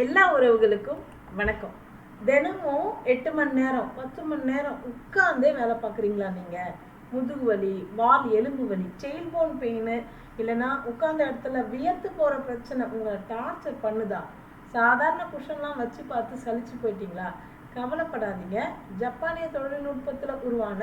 எல்லா உறவுகளுக்கும் வணக்கம். தினமும் எட்டு மணி நேரம் பத்து மணி நேரம் உட்கார்ந்தே வேலை பார்க்குறீங்களா நீங்கள் முதுகு வலி வால் எலும்பு வலி செயில் போன் பெயின் இல்லைன்னா உட்காந்த இடத்துல வியர்த்து போகிற பிரச்சனை உங்களை டார்ச்சர் பண்ணுதா? சாதாரண குஷன்லாம் வச்சு பார்த்து சலிச்சு போயிட்டீங்களா? கவலைப்படாதீங்க. ஜப்பானிய தொழில்நுட்பத்தில் உருவான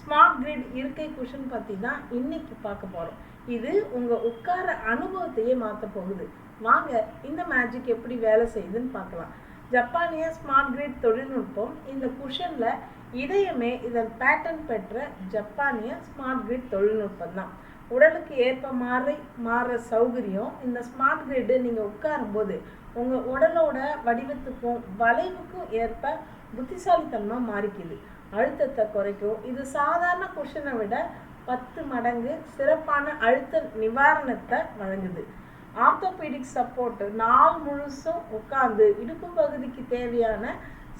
ஸ்மார்ட் கிரிட் இருக்கை குஷன் பற்றி தான் இன்னைக்கு பார்க்க போகிறோம் இது உங்கள் உட்கார அனுபவத்தையே மாற்ற போகுது. வாங்க இந்த மேஜிக் எப்படி வேலை செய்யுதுன்னு பார்க்கலாம். ஜப்பானிய ஸ்மார்ட் கிரிட் தொழில்நுட்பம் இந்த குஷனில் இதயமே இதன் பேட்டர்ன் பெற்ற ஜப்பானிய ஸ்மார்ட் கிரிட் தொழில்நுட்பம் தான். உடலுக்கு ஏற்ப மாறி மாறுற சௌகரியம் இந்த ஸ்மார்ட் கிரிட்டு நீங்கள் உட்காரும்போது உங்கள் உடலோட வடிவத்துக்கும் வளைவுக்கும் ஏற்ப புத்திசாலித்தனமாக மாறிக்குது. அழுத்தத்தை குறைக்கும். இது சாதாரண குஷனை விட பத்து மடங்கு சிறப்பான அழுத்த நிவாரணத்தை வழங்குது. ஆர்த்தோபீடிக் சப்போர்ட் நாள் முழுசும் உட்கார்ந்து இடுப்பு பகுதிக்கு தேவையான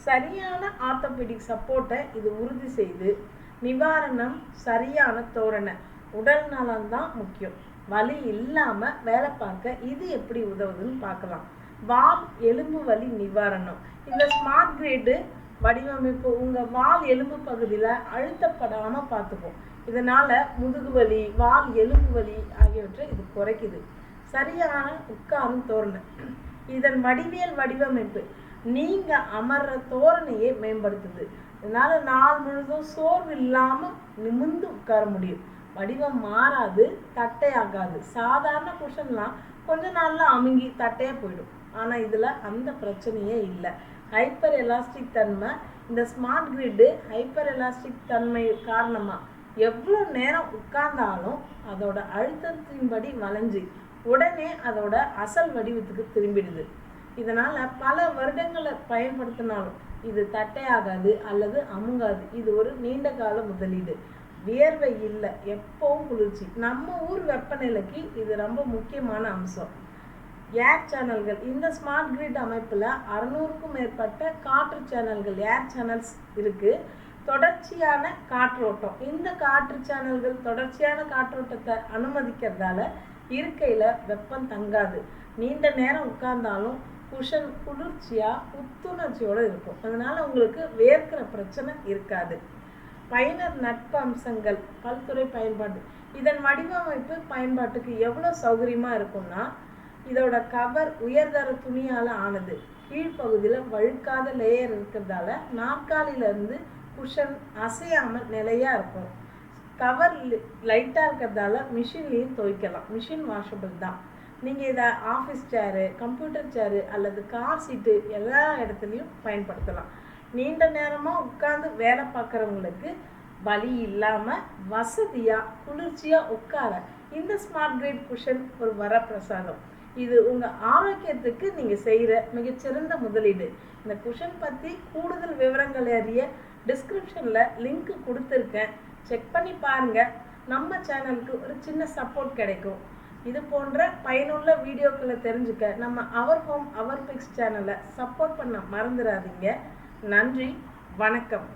சரியான ஆர்த்தோபீடிக் சப்போர்ட்டை இது உறுதி செய்து நிவாரணம் சரியான தோரணை. உடல் நலம்தான் முக்கியம். வலி இல்லாமல் வேலை பார்க்க இது எப்படி உதவுதுன்னு பார்க்கலாம். வால் எலும்பு வலி நிவாரணம். இந்த ஸ்மார்ட் கிரேடு வடிவமைப்பு உங்கள் வால் எலும்பு பகுதியில் அழுத்தப்படாமல் பார்த்துக்கும் இதனால் முதுகு வலி வால் எலும்பு வலி ஆகியவற்றை இது குறைக்குது. சரியான உட்காரும் தோரணை. இதன் வடிவியல் வடிவமைப்பு நீங்கள் அமர்ற தோரணையை மேம்படுத்துது. இதனால் நாள் முழுதும் சோர்வு இல்லாமல் நிமிர்ந்து உட்கார முடியும். வடிவம் மாறாது தட்டையாகாது. சாதாரண குஷன்லாம் கொஞ்ச நாளில் அமுங்கி தட்டையாக போயிடும். ஆனால் இதில் அந்த பிரச்சனையே இல்லை. ஹைப்பர் எலாஸ்டிக் தன்மை இந்த ஸ்மார்ட் கிரிட்டு ஹைப்பர் எலாஸ்டிக் தன்மை காரணமாக எவ்வளோ நேரம் உட்கார்ந்தாலும் அதோட அழுத்தத்தின்படி வளைஞ்சு உடனே அதோட அசல் வடிவத்துக்கு திரும்பிடுது. இதனால் பல வருடங்களை பயன்படுத்தினாலும் இது தட்டையாகாது அல்லது அமுங்காது. இது ஒரு நீண்ட கால முதலீடு. வியர்வை இல்லை எப்பவும் குளிர்ச்சி. நம்ம ஊர் வெப்பநிலைக்கு இது ரொம்ப முக்கியமான அம்சம். ஏர் சேனல்கள் இந்த ஸ்மார்ட் கிரிட் அமைப்பில் அறநூறுக்கும் மேற்பட்ட காற்று சேனல்கள் ஏர் சேனல்ஸ் இருக்குது தொடர்ச்சியான காற்றோட்டம். இந்த காற்று சேனல்கள் தொடர்ச்சியான காற்றோட்டத்தை அனுமதிக்கிறதால இருக்கையில் வெப்பம் தங்காது. நீண்ட நேரம் உட்கார்ந்தாலும் குஷன் குளிர்ச்சியாக புத்துணர்ச்சியோடு இருக்கும். அதனால் உங்களுக்கு வேர்க்கிற பிரச்சனை இருக்காது. பயனர் நட்பு அம்சங்கள் பல்துறை பயன்பாடு. இதன் வடிவமைப்பு பயன்பாட்டுக்கு எவ்வளோ சௌகரியமாக இருக்கும்னா இதோட கவர் உயர்தர துணியால் ஆனது. கீழ்ப்பகுதியில் வழுக்காத லேயர் இருக்கிறதால நாற்காலியிலேருந்து குஷன் அசையாமல் நிலையாக இருக்கும். கவர் லைட்டாக இருக்கிறதால மிஷின்லேயும் துவைக்கலாம். மிஷின் வாஷபிள் தான். நீங்கள் இதை ஆஃபீஸ் சேரு கம்ப்யூட்டர் சேரு அல்லது கார் சீட்டு எல்லா இடத்துலையும் பயன்படுத்தலாம். நீண்ட நேரமாக உட்காந்து வேலை பார்க்குறவங்களுக்கு வலி இல்லாமல் வசதியாக குளிர்ச்சியாக உட்கார இந்த ஸ்மார்ட் கிரேட் குஷன் ஒரு வரப்பிரசாதம். இது உங்கள் ஆரோக்கியத்துக்கு நீங்கள் செய்கிற மிகச்சிறந்த முதலீடு. இந்த குஷன் பற்றி கூடுதல் விவரங்கள் அறிய டிஸ்கிரிப்ஷனில் லிங்க் கொடுத்துருக்கேன். செக் பண்ணி பாருங்கள் நம்ம சேனலுக்கு ஒரு சின்ன சப்போர்ட் கிடைக்கும். இது போன்ற பயனுள்ள வீடியோக்களை தெரிஞ்சுக்க நம்ம அவர் ஹோம் அவர் பிக்ஸ் சேனலை சப்போர்ட் பண்ண மறந்துடாதீங்க நன்றி. வணக்கம்.